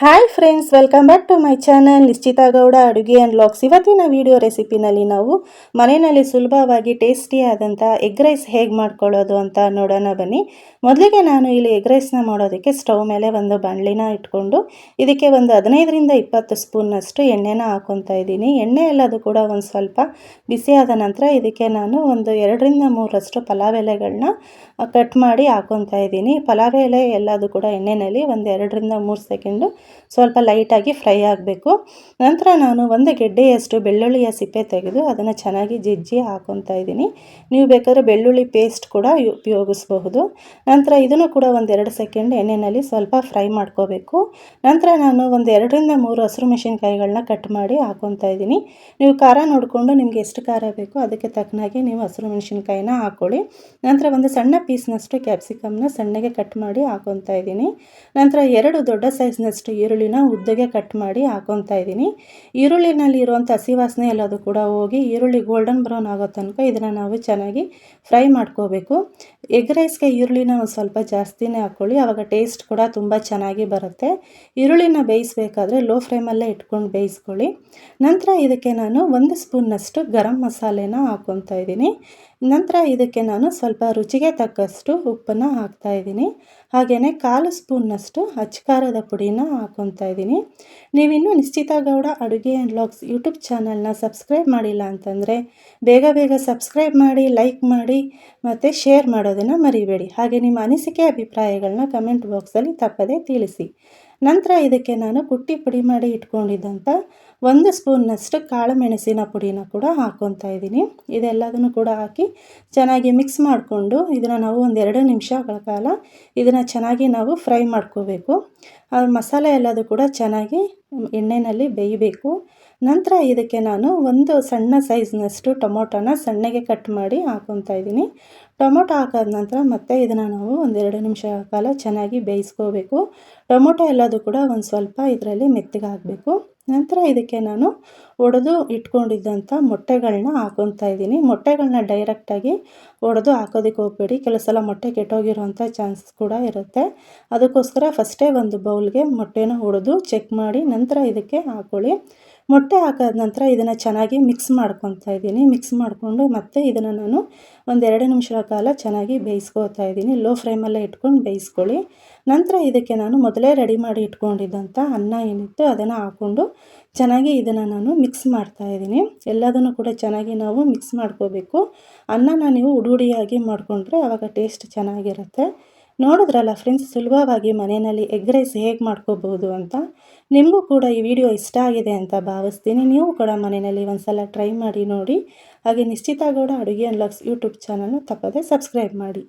Hi friends welcome back to my channel Nishchitha Gowda Aduge and logs ಇವತ್ತಿನ video ರೆಸಿಪಿನಲ್ಲಿ ನಾವು ಮನೆಯಲ್ಲಿ ಸುಲಭವಾಗಿ ಟೇಸ್ಟಿಯಾದಂಥ ಎಗ್ ರೈಸ್ ಹೇಗೆ ಮಾಡ್ಕೊಳ್ಳೋದು ಅಂತ ನೋಡೋಣ ಬನ್ನಿ. ಮೊದಲಿಗೆ ನಾನು ಇಲ್ಲಿ ಎಗ್ ರೈಸ್ನ ಮಾಡೋದಕ್ಕೆ ಸ್ಟವ್ ಮೇಲೆ ಒಂದು ಬಾಣಲಿನ ಇಟ್ಕೊಂಡು ಇದಕ್ಕೆ ಒಂದು ಹದಿನೈದರಿಂದ ಇಪ್ಪತ್ತು ಸ್ಪೂನ್ನಷ್ಟು ಎಣ್ಣೆನ ಹಾಕೊತಾ ಇದ್ದೀನಿ. ಎಣ್ಣೆ ಎಲ್ಲದು ಕೂಡ ಒಂದು ಸ್ವಲ್ಪ ಬಿಸಿಯಾದ ನಂತರ ಇದಕ್ಕೆ ನಾನು ಒಂದು ಎರಡರಿಂದ ಮೂರಷ್ಟು ಪಲಾವ್ ಎಲೆಗಳನ್ನ ಕಟ್ ಮಾಡಿ ಹಾಕೊತಾ ಇದ್ದೀನಿ. ಪಲಾವ್ ಎಲೆ ಎಲ್ಲದು ಕೂಡ ಎಣ್ಣೆಯಲ್ಲಿ ಒಂದು ಎರಡರಿಂದ ಮೂರು ಸೆಕೆಂಡು ಸ್ವಲ್ಪ ಲೈಟಾಗಿ ಫ್ರೈ ಆಗಬೇಕು. ನಂತರ ನಾನು ಒಂದು ಗೆಡ್ಡೆಯಷ್ಟು ಬೆಳ್ಳುಳ್ಳಿಯ ಸಿಪ್ಪೆ ತೆಗೆದು ಅದನ್ನು ಚೆನ್ನಾಗಿ ಜಜ್ಜಿ ಹಾಕೊತಾ ಇದ್ದೀನಿ. ನೀವು ಬೇಕಾದ್ರೆ ಬೆಳ್ಳುಳ್ಳಿ ಪೇಸ್ಟ್ ಕೂಡ ಉಪಯೋಗಿಸಬಹುದು. ನಂತರ ಇದನ್ನು ಕೂಡ ಒಂದೆರಡು ಸೆಕೆಂಡ್ ಎಣ್ಣೆಯಲ್ಲಿ ಸ್ವಲ್ಪ ಫ್ರೈ ಮಾಡ್ಕೋಬೇಕು. ನಂತರ ನಾನು ಒಂದು ಎರಡರಿಂದ ಮೂರು ಹಸಿರು ಮೆಣಸಿನ್ಕಾಯಿಗಳನ್ನ ಕಟ್ ಮಾಡಿ ಹಾಕೊತಾ ಇದ್ದೀನಿ. ನೀವು ಖಾರ ನೋಡಿಕೊಂಡು ನಿಮಗೆ ಎಷ್ಟು ಖಾರ ಬೇಕೋ ಅದಕ್ಕೆ ತಕ್ಕನಾಗಿ ನೀವು ಹಸಿರು ಮೆಣಸಿನ್ಕಾಯಿನ ಹಾಕ್ಕೊಳ್ಳಿ. ನಂತರ ಒಂದು ಸಣ್ಣ ಪೀಸ್ನಷ್ಟು ಕ್ಯಾಪ್ಸಿಕಮ್ನ ಸಣ್ಣಗೆ ಕಟ್ ಮಾಡಿ ಹಾಕೊತಾ ಇದ್ದೀನಿ. ನಂತರ ಎರಡು ದೊಡ್ಡ ಸೈಜ್ನಷ್ಟು ಈರುಳ್ಳಿನ ಉದ್ದಗೆ ಕಟ್ ಮಾಡಿ ಹಾಕೊತಾ ಇದ್ದೀನಿ. ಈರುಳ್ಳಿನಲ್ಲಿ ಇರುವಂಥ ಹಸಿ ವಾಸನೆ ಎಲ್ಲದು ಕೂಡ ಹೋಗಿ ಈರುಳ್ಳಿ ಗೋಲ್ಡನ್ ಬ್ರೌನ್ ಆಗೋ ತನಕ ಇದನ್ನು ನಾವು ಚೆನ್ನಾಗಿ ಫ್ರೈ ಮಾಡ್ಕೋಬೇಕು. ಎಗ್ ರೈಸ್ಗೆ ಈರುಳ್ಳಿನ ಒಂದು ಸ್ವಲ್ಪ ಜಾಸ್ತಿನೇ ಹಾಕ್ಕೊಳ್ಳಿ ಆವಾಗ ಟೇಸ್ಟ್ ಕೂಡ ತುಂಬ ಚೆನ್ನಾಗಿ ಬರುತ್ತೆ. ಈರುಳ್ಳಿನ ಬೇಯಿಸಬೇಕಾದ್ರೆ ಲೋ ಫ್ಲೇಮಲ್ಲೇ ಇಟ್ಕೊಂಡು ಬೇಯಿಸ್ಕೊಳ್ಳಿ. ನಂತರ ಇದಕ್ಕೆ ನಾನು ಒಂದು ಸ್ಪೂನ್ನಷ್ಟು ಗರಂ ಮಸಾಲೆನ ಹಾಕ್ಕೊತಾ ಇದ್ದೀನಿ. ನಂತರ ಇದಕ್ಕೆ ನಾನು ಸ್ವಲ್ಪ ರುಚಿಗೆ ತಕ್ಕಷ್ಟು ಉಪ್ಪನ್ನು ಹಾಕ್ತಾ ಇದ್ದೀನಿ. ಹಾಗೆಯೇ ಕಾಲು ಸ್ಪೂನ್ನಷ್ಟು ಅಚ್ಕಾರದ ಪುಡಿನ ಹಾಕ್ಕೊತಾ ಇದ್ದೀನಿ. ನೀವಿನ್ನೂ Nishchitha Gowda Aduge and logs YouTube ಚಾನಲ್ನ ಸಬ್ಸ್ಕ್ರೈಬ್ ಮಾಡಿಲ್ಲ ಅಂತಂದರೆ ಬೇಗ ಬೇಗ ಸಬ್ಸ್ಕ್ರೈಬ್ ಮಾಡಿ, ಲೈಕ್ ಮಾಡಿ ಮತ್ತು ಶೇರ್ ಮಾಡೋದನ್ನು ಮರಿಬೇಡಿ. ಹಾಗೆ ನಿಮ್ಮ ಅನಿಸಿಕೆ ಅಭಿಪ್ರಾಯಗಳನ್ನ ಕಮೆಂಟ್ ಬಾಕ್ಸಲ್ಲಿ ತಪ್ಪದೇ ತಿಳಿಸಿ. ನಂತರ ಇದಕ್ಕೆ ನಾನು ಕುಟ್ಟಿ ಪುಡಿ ಮಾಡಿ ಇಟ್ಕೊಂಡಿದ್ದಂಥ ಒಂದು ಸ್ಪೂನ್ನಷ್ಟು ಕಾಳು ಮೆಣಸಿನ ಪುಡಿನ ಕೂಡ ಹಾಕ್ಕೊತಾ ಇದ್ದೀನಿ. ಇದೆಲ್ಲದನ್ನು ಕೂಡ ಹಾಕಿ ಚೆನ್ನಾಗಿ ಮಿಕ್ಸ್ ಮಾಡಿಕೊಂಡು ಇದನ್ನು ನಾವು ಒಂದೆರಡು ನಿಮಿಷಗಳ ಕಾಲ ಇದನ್ನು ಚೆನ್ನಾಗಿ ನಾವು ಫ್ರೈ ಮಾಡ್ಕೋಬೇಕು. ಮಸಾಲೆ ಎಲ್ಲದು ಕೂಡ ಚೆನ್ನಾಗಿ ಎಣ್ಣೆಯಲ್ಲಿ ಬೇಯಬೇಕು. ನಂತರ ಇದಕ್ಕೆ ನಾನು ಒಂದು ಸಣ್ಣ ಸೈಜ್ನಷ್ಟು ಟೊಮೊಟೊನ ಸಣ್ಣಗೆ ಕಟ್ ಮಾಡಿ ಹಾಕೊತಾ ಇದ್ದೀನಿ. ಟೊಮೊಟೊ ಹಾಕಾದ ನಂತರ ಮತ್ತೆ ಇದನ್ನು ನಾವು ಒಂದೆರಡು ನಿಮಿಷ ಕಾಲ ಚೆನ್ನಾಗಿ ಬೇಯಿಸ್ಕೋಬೇಕು. ಟೊಮೊಟೊ ಎಲ್ಲದೂ ಕೂಡ ಒಂದು ಸ್ವಲ್ಪ ಇದರಲ್ಲಿ ಮೆತ್ತಗೆ ಹಾಕಬೇಕು ನಂತರ ಇದಕ್ಕೆ ನಾನು ಒಡೆದು ಇಟ್ಕೊಂಡಿದ್ದಂಥ ಮೊಟ್ಟೆಗಳನ್ನ ಹಾಕೊತಾ ಇದ್ದೀನಿ. ಮೊಟ್ಟೆಗಳನ್ನ ಡೈರೆಕ್ಟಾಗಿ ಒಡೆದು ಹಾಕೋದಕ್ಕೆ ಹೋಗಬೇಡಿ. ಕೆಲವು ಸಲ ಮೊಟ್ಟೆ ಕೆಟ್ಟೋಗಿರುವಂಥ ಚಾನ್ಸ್ ಕೂಡ ಇರುತ್ತೆ. ಅದಕ್ಕೋಸ್ಕರ ಫಸ್ಟೇ ಒಂದು ಬೌಲ್ಗೆ ಮೊಟ್ಟೆನ ಒಡೆದು ಚೆಕ್ ಮಾಡಿ ನಂತರ ಇದಕ್ಕೆ ಹಾಕೊಳ್ಳಿ. ಮೊಟ್ಟೆ ಹಾಕಾದ ನಂತರ ಇದನ್ನು ಚೆನ್ನಾಗಿ ಮಿಕ್ಸ್ ಮಾಡ್ಕೊತಾ ಇದ್ದೀನಿ. ಮಿಕ್ಸ್ ಮಾಡಿಕೊಂಡು ಮತ್ತೆ ಇದನ್ನು ನಾನು ಒಂದೆರಡು ನಿಮಿಷಗಳ ಕಾಲ ಚೆನ್ನಾಗಿ ಬೇಯಿಸ್ಕೋತಾ ಇದ್ದೀನಿ. ಲೋ ಫ್ಲೇಮಲ್ಲೇ ಇಟ್ಕೊಂಡು ಬೇಯಿಸ್ಕೊಳ್ಳಿ. ನಂತರ ಇದಕ್ಕೆ ನಾನು ಮೊದಲೇ ರೆಡಿ ಮಾಡಿ ಇಟ್ಕೊಂಡಿದ್ದಂಥ ಅನ್ನ ಏನಿತ್ತು ಅದನ್ನು ಹಾಕ್ಕೊಂಡು ಚೆನ್ನಾಗಿ ಇದನ್ನು ನಾನು ಮಿಕ್ಸ್ ಮಾಡ್ತಾ ಇದ್ದೀನಿ. ಎಲ್ಲದನ್ನು ಕೂಡ ಚೆನ್ನಾಗಿ ನಾವು ಮಿಕ್ಸ್ ಮಾಡ್ಕೋಬೇಕು. ಅನ್ನನ ನೀವು ಉಡುಡಿಯಾಗಿ ಮಾಡಿಕೊಂಡ್ರೆ ಆವಾಗ ಟೇಸ್ಟ್ ಚೆನ್ನಾಗಿರುತ್ತೆ. ನೋಡಿದ್ರಲ್ಲ ಫ್ರೆಂಡ್ಸ್ ಸುಲಭವಾಗಿ ಮನೆಯಲ್ಲಿ ಎಗ್ ರೈಸ್ ಹೇಗೆ ಮಾಡ್ಕೋಬಹುದು ಅಂತ? ನಿಮಗೂ ಕೂಡ ಈ ವಿಡಿಯೋ ಇಷ್ಟ ಆಗಿದೆ ಅಂತ ಭಾವಿಸ್ತೀನಿ. ನೀವು ಕೂಡ ಮನೆಯಲ್ಲಿ ಒಂದು ಸಲ ಟ್ರೈ ಮಾಡಿ ನೋಡಿ. ಹಾಗೆ ನಿಶ್ಚಿತ ಗೌಡ ಅಡುಗೆ ಅನ್ಲಾಕ್ಸ್ ಯೂಟ್ಯೂಬ್ ಚಾನಲ್ನ ತಪ್ಪದೆ ಸಬ್ಸ್ಕ್ರೈಬ್ ಮಾಡಿ.